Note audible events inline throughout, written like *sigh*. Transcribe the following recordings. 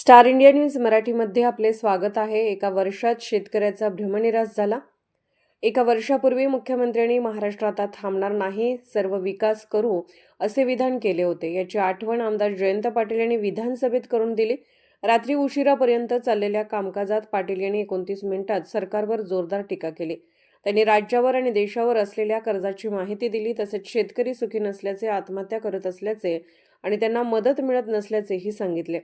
Star India news मराठीमध्ये आपले स्वागत आहे. एका वर्षात शेतकऱ्याचा भ्रमनिरास झाला. एका वर्षापूर्वी मुख्यमंत्र्यांनी महाराष्ट्र आता थांबणार नाही सर्व विकास करू असे विधान केले होते. याची आठवण आमदार जयंत पाटील यांनी विधानसभेत करून दिली. रात्री उशिरापर्यंत चाललेल्या कामकाजात पाटील यांनी एकोणतीस मिनिटात सरकारवर जोरदार टीका केली. त्यांनी राज्यावर आणि देशावर असलेल्या कर्जाची माहिती दिली तसेच शेतकरी सुखी नसल्याचे आत्महत्या करत असल्याचे आणि त्यांना मदत मिळत नसल्याचेही सांगितले.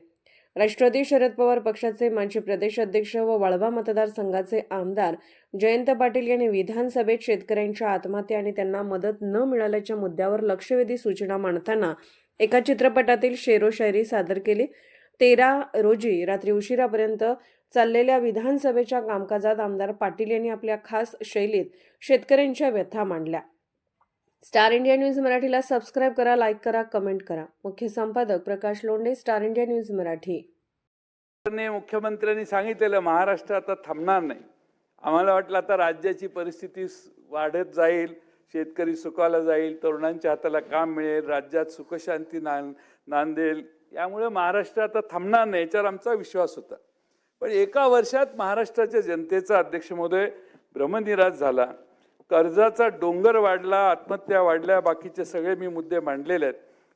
राष्ट्रवादी शरद पवार पक्षाचे माजी प्रदेश अध्यक्ष व वाळवा मतदारसंघाचे आमदार जयंत पाटील यांनी विधानसभेत शेतकऱ्यांच्या आत्महत्या आणि त्यांना मदत न मिळाल्याच्या मुद्द्यावर लक्षवेधी सूचना मांडताना एका चित्रपटातील शेरो शायरी सादर केली. तेरा रोजी रात्री उशिरापर्यंत चाललेल्या विधानसभेच्या कामकाजात आमदार पाटील यांनी आपल्या खास शैलीत शेतकऱ्यांच्या व्यथा मांडल्या. स्टार इंडिया न्यूज मराठीला सबस्क्राईब करा लाईक करा कमेंट करा. मुख्य संपादक Prakash Londhe star India news Marathi. मुख्यमंत्र्यांनी सांगितलेलं महाराष्ट्र आता थांबणार नाही. आम्हाला वाटलं आता राज्याची परिस्थिती वाढत जाईल शेतकरी सुखाला जाईल तरुणांच्या हाताला काम मिळेल राज्यात सुखशांती नां नांदेल. यामुळे महाराष्ट्र आता थांबणार नाही याच्यावर आमचा विश्वास होता. पण एका वर्षात महाराष्ट्राच्या जनतेचा अध्यक्ष महोदय भ्रमनिराश झाला. कर्जाचा डोंगर वाढला आत्महत्या वाढल्या बाकीचे सगळे मी मुद्दे मांडलेले आहेत.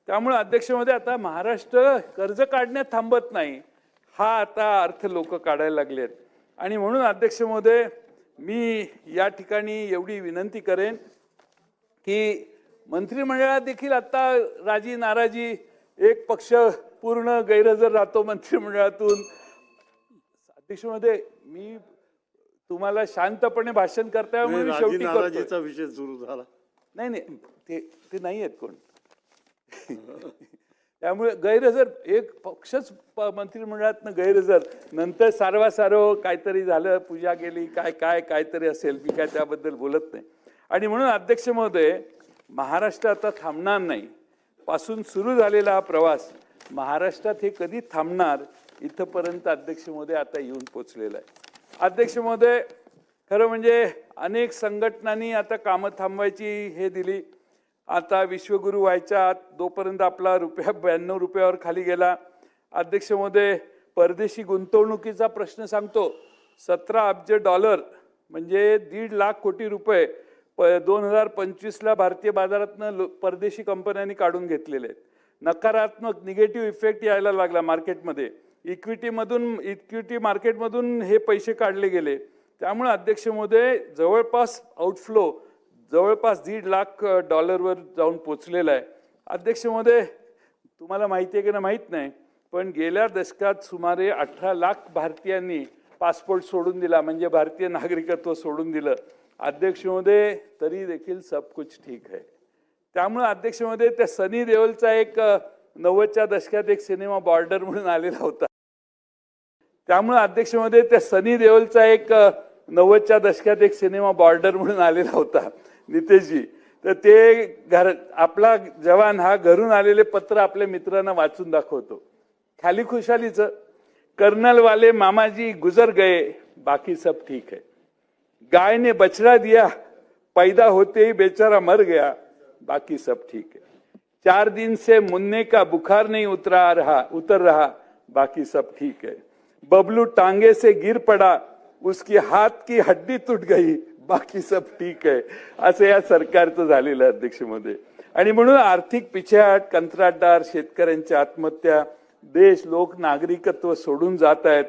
त्यामुळे अध्यक्षमध्ये आता महाराष्ट्र कर्ज काढण्यात थांबत नाही. हा आता अर्थ लोक काढायला लागले आहेत. आणि म्हणून अध्यक्ष महोदय मी या ठिकाणी एवढी विनंती करेन की मंत्रिमंडळात देखील आत्ता राजी नाराजी एक पक्ष पूर्ण गैरहजर राहतो मंत्रिमंडळातून. अध्यक्षमध्ये मी तुम्हाला शांतपणे भाषण करताय म्हणून शेवटी करतोय. विषय सुरू झाला. नाही नाही ते ते नाही आहेत कोण. *laughs* त्यामुळे गैरहजर एक पक्षच प- मंत्रिमंडळातनं गैरहजर. नंतर सारवासारव काहीतरी झालं पूजा केली काय काय काहीतरी असेल मी काय त्याबद्दल बोलत नाही. आणि म्हणून अध्यक्ष महोदय महाराष्ट्र आता थांबणार नाही. पासून सुरू झालेला हा प्रवास महाराष्ट्रात हे कधी थांबणार इथंपर्यंत अध्यक्ष महोदय आता येऊन पोचलेला आहे. अध्यक्ष महोदय खरं म्हणजे अनेक संघटनांनी आता कामं थांबवायची हे दिली. आता विश्वगुरू व्हायच्या आत जोपर्यंत आपला रुपया *laughs* ब्याण्णव रुपयावर खाली गेला. अध्यक्ष महोदय परदेशी गुंतवणुकीचा प्रश्न सांगतो. सतरा अब्ज डॉलर म्हणजे दीड लाख कोटी रुपये प दोन हजार पंचवीसला भारतीय बाजारातनं लो- परदेशी कंपन्यांनी काढून घेतलेले आहेत. नकारात्मक निगेटिव्ह इफेक्ट यायला लागला मार्केटमध्ये इक्विटीमधून इक्विटी मार्केटमधून हे पैसे काढले गेले. त्यामुळे अध्यक्ष महोदय जवळपास आउटफ्लो जवळपास दीड लाख डॉलरवर जाऊन पोचलेला आहे. अध्यक्ष महोदय तुम्हाला माहिती आहे की ना माहीत नाही. पण गेल्या दशकात सुमारे अठरा लाख भारतीयांनी पासपोर्ट सोडून दिला. म्हणजे भारतीय नागरिकत्व सोडून दिलं. अध्यक्ष महोदय तरी देखील सब कुछ ठीक आहे त्यामुळे अध्यक्ष महोदय त्या सनी देओलचा एक नव्वदच्या दशकात एक सिनेमा बॉर्डर म्हणून आलेला होता. त्यामुळे अध्यक्षमध्ये त्या सनी देओलचा एक नव्वदच्या दशकात एक सिनेमा बॉर्डर म्हणून आलेला होता नितेशजी. तर ते घर आपला जवान हा घरून आलेले पत्र आपल्या मित्रांना वाचून दाखवतो. खाली खुशालीच कर्नल वाले मामाजी गुजर गए बाकी सब ठीक है. गाय ने बछड़ा दिया पैदा होते ही बेचारा मर गया बाकी सब ठीक है. चार दिन से मुन्ने का बुखार नहीं उतरा रहा उतर रहा बाकी सब ठीक है. बबलू टांगे से गिर पड़ा उसकी हात की हड्डी तुट गई बाकी सब ठीक आहे असं या सरकारचं झालेलं अध्यक्षमध्ये आणि म्हणून आर्थिक पिछेहाट कंत्राटदार शेतकऱ्यांच्या आत्महत्या देश लोक नागरिकत्व सोडून जात आहेत.